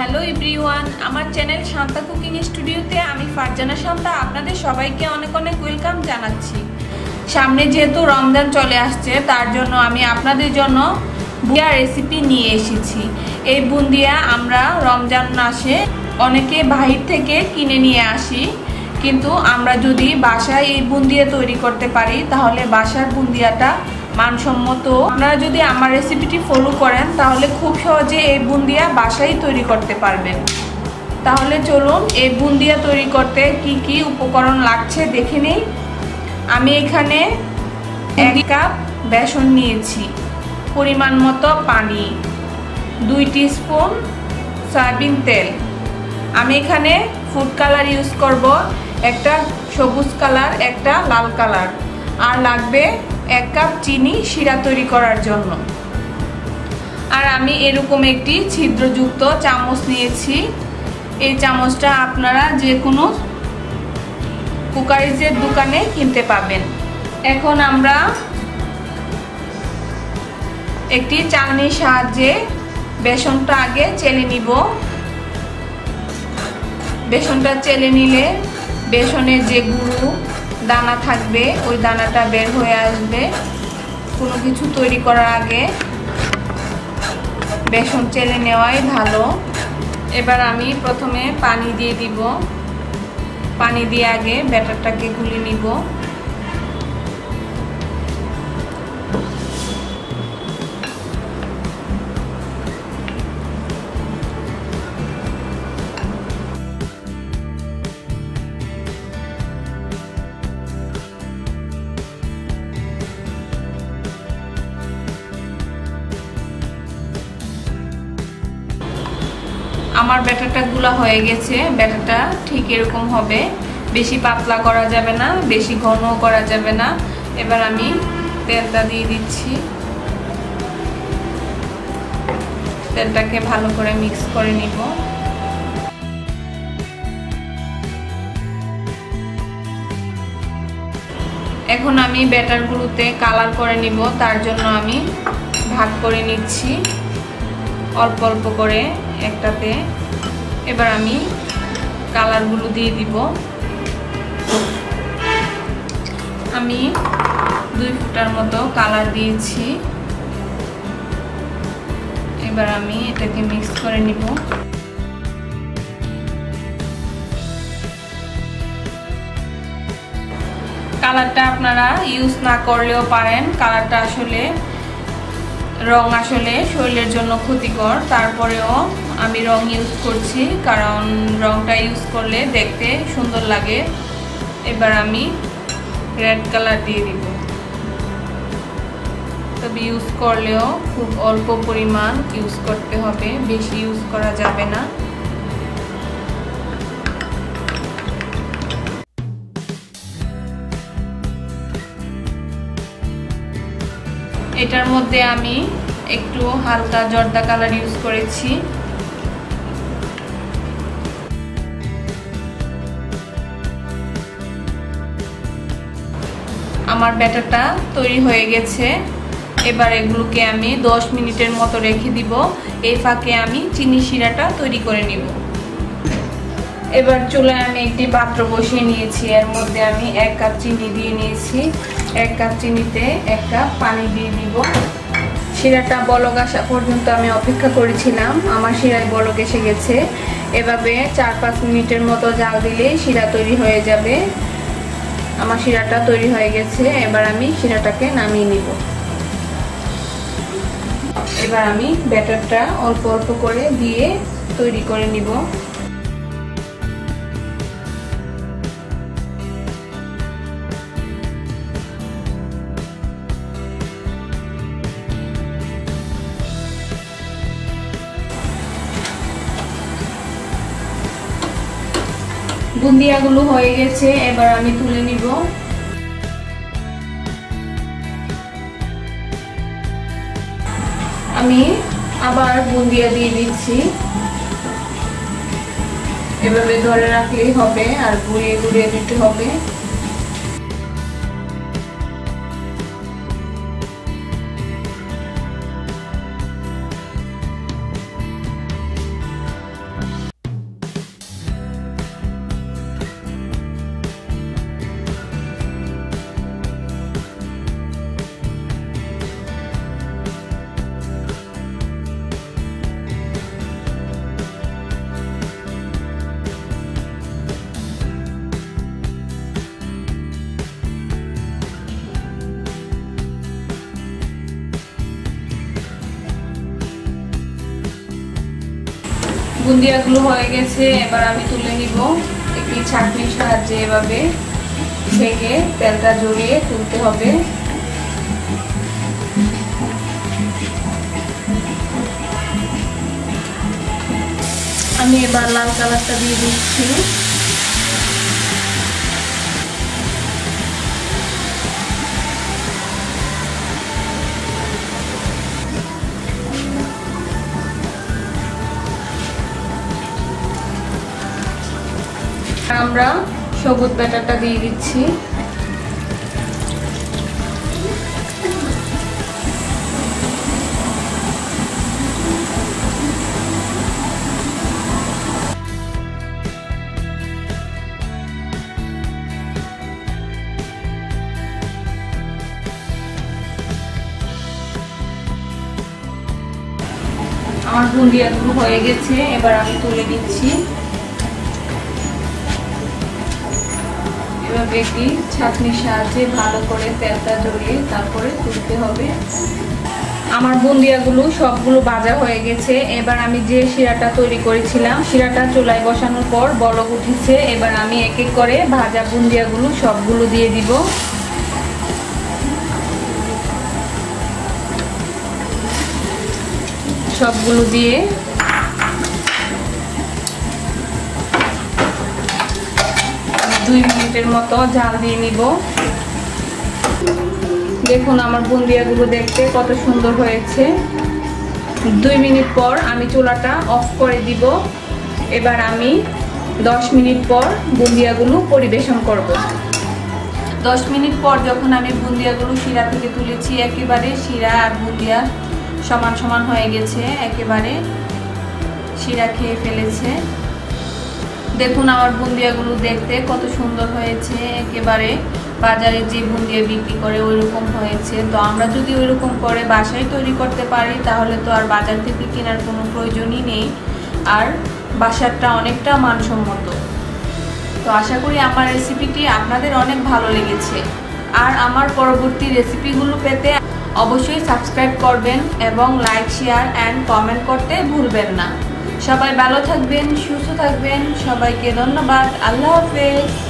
Hello everyone, আমার channel Shanta cooking স্টুডিওতে আমি ফারজানা শান্তা। আপনাদের সবাইকে অনেক অনেক ওয়েলকাম জানাচ্ছি। সামনে যেহেতু রমজান চলে আসছে, তার জন্য আমি আপনাদের জন্য বুন্দিয়া রেসিপি নিয়ে এসেছি। এই বুন্দিয়া আমরা রমজান মাসে অনেকে বাহির থেকে কিনে নিয়ে আসি। কিন্তু আমরা যদি বাসায় এই বুন্দিয়া তৈরি করতে পারি, তাহলে বাসার বুন্দিয়াটা মানসম্মত। আপনারা যদি আমার রেসিপিটি ফলো করেন, তাহলে খুব সহজে এই বুন্দিয়া বাসায় তৈরি করতে পারবেন। তাহলে চলুন এই বুন্দিয়া তৈরি করতে কি কি উপকরণ লাগছে দেখে নেই। আমি এখানে এক কাপ বেসন নিয়েছি, পরিমাণ মতো পানি, দুই স্পুন সয়াবিন তেল। আমি এখানে ফুড কালার ইউজ করব, একটা সবুজ কালার একটা লাল কালার আর লাগবে এক কাপ চিনি শিরা তৈরি করার জন্য। আর আমি এরকম একটি ছিদ্রযুক্ত চামচ নিয়েছি। এই চামচটা আপনারা যে কোনো কুকারিজের দোকানে কিনতে পাবেন। এখন আমরা একটি চালনির সাহায্যে বেসনটা আগে চেলে নিব। বেসনটা চেলে নিলে বেসনের যে গুঁড়ো দানা থাকবে, ওই দানাটা বের হয়ে আসবে। কোনো কিছু তৈরি করার আগে বেসন চেলে নেওয়াই ভালো। এবার আমি প্রথমে পানি দিয়ে দিব। পানি দিয়ে আগে ব্যাটারটাকে গুলে নিব। আমার ব্যাটারটা গুলা হয়ে গেছে, ব্যাটারটা ঠিক এরকম হবে। বেশি পাতলা করা যাবে না, বেশি ঘন করা যাবে না। এবার আমি তেলটা দিয়ে দিচ্ছি। তেলটাকে ভালো করে মিক্স করে নিব। এখন আমি ব্যাটারগুলোতে কালার করে নিব, তার জন্য আমি ভাগ করে নিচ্ছি। অল্প অল্প করে একটাতে। এবার আমি কালারগুলো দিয়ে দিব। আমি দুই ফুটার মতো কালার দিয়েছি। এবার আমি এটাকে মিক্স করে নিব। কালারটা আপনারা ইউজ না করলেও পারেন। কালারটা আসলে রং আসলে শরীরের জন্য ক্ষতিকর। তারপরেও আমি রং ইউজ করছি, কারণ রংটা ইউজ করলে দেখতে সুন্দর লাগে। এবার আমি রেড কালার দিয়ে দিব। তবে ইউজ করলেও খুব অল্প পরিমাণ ইউজ করতে হবে, বেশি ইউজ করা যাবে না। এটার মধ্যে আমি একটু হালকা জর্দা কালার ইউজ করেছি। আমার ব্যাটারটা তৈরি হয়ে গেছে। এবার এগুলোকে আমি 10 মিনিটের মতো রেখে দিব। এই ফাঁকে আমি চিনি শিরাটা তৈরি করে নিব। এবার চুলায় আমি একটি পাত্র বসিয়ে নিয়েছি। এর মধ্যে আমি এক কাপ চিনি দিয়ে নিয়েছি। এক কাপ চিনিতে এক কাপ পানি দিয়ে দিব। শিরাটা বলক আসা পর্যন্ত আমি অপেক্ষা করেছিলাম। আমার শিরায় বলক এসে গেছে। এভাবে চার পাঁচ মিনিটের মতো জাল দিলেই শিরা তৈরি হয়ে যাবে। আমার শিরাটা তৈরি হয়ে গেছে, এবার আমি শিরাটাকে নামিয়ে নিব। এবার আমি ব্যাটারটা অল্প অল্প করে দিয়ে তৈরি করে নিব। বুন্দিয়াগুলো হয়ে গেছে, এবার আমি তুলে নিব। আমি আবার বুন্দিয়া দিয়ে দিচ্ছি। এভাবে ধরে রাখলেই হবে, আর গুড়িয়ে গুড়িয়ে দিতে হবে। বুন্দিয়াগুলো হয়ে গেছে, এবার আমি তুলে নিব। একটি ছাঁকনির সাহায্যে এভাবে ছেঁকে তেলটা জড়িয়ে তুলতে হবে। আমি এবার লাল কালারটা দিয়ে দিচ্ছি। আমরা সবুজ ব্যাটারটা দিয়ে দিচ্ছি। আমার বুন্দিয়াগুলো হয়ে গেছে এবার আমি তুলে দিচ্ছি এভাবে একটি সাহায্যে ভালো করে তেলটা জড়িয়ে তারপরে তুলতে হবে? আমার বুন্দিয়াগুলো সবগুলো ভাজা হয়ে গেছে। এবার আমি যে শিরাটা তৈরি করেছিলাম, শিরাটা চুলায় বসানোর পর বলক উঠেছে। এবার আমি এক এক করে ভাজা বুন্দিয়াগুলো সবগুলো দিয়ে দিব। সবগুলো দিয়ে দুই মিনিটের মতো জাল দিয়ে নিব। দেখুন আমার বুন্দিয়াগুলো দেখতে কত সুন্দর হয়েছে। দুই মিনিট পর আমি চুলাটা অফ করে দিব। এবার আমি দশ মিনিট পর বুন্দিয়াগুলো পরিবেশন করব। দশ মিনিট পর যখন আমি বুন্দিয়াগুলো শিরা থেকে তুলেছি, একেবারে শিরা আর বুন্দিয়া সমান সমান হয়ে গেছে। একেবারে শিরা খেয়ে ফেলেছে। দেখুন আমার বুন্দিয়াগুলো দেখতে কত সুন্দর হয়েছে একেবারে। বাজারে যে বুন্দিয়া বিক্রি করে ওই রকম হয়েছে। তো আমরা যদি ওই রকম করে বাসায় তৈরি করতে পারি, তাহলে তো আর বাজার থেকে কেনার কোনো প্রয়োজনই নেই। আর বাসারটা অনেকটা মানসম্মত। তো আশা করি আমার রেসিপিটি আপনাদের অনেক ভালো লেগেছে। আর আমার পরবর্তী রেসিপিগুলো পেতে অবশ্যই সাবস্ক্রাইব করবেন এবং লাইক শেয়ার অ্যান্ড কমেন্ট করতে ভুলবেন না। সবাই ভালো থাকবেন সুস্থ থাকবেন সবাইকে ধন্যবাদ আল্লাহ হাফেজ।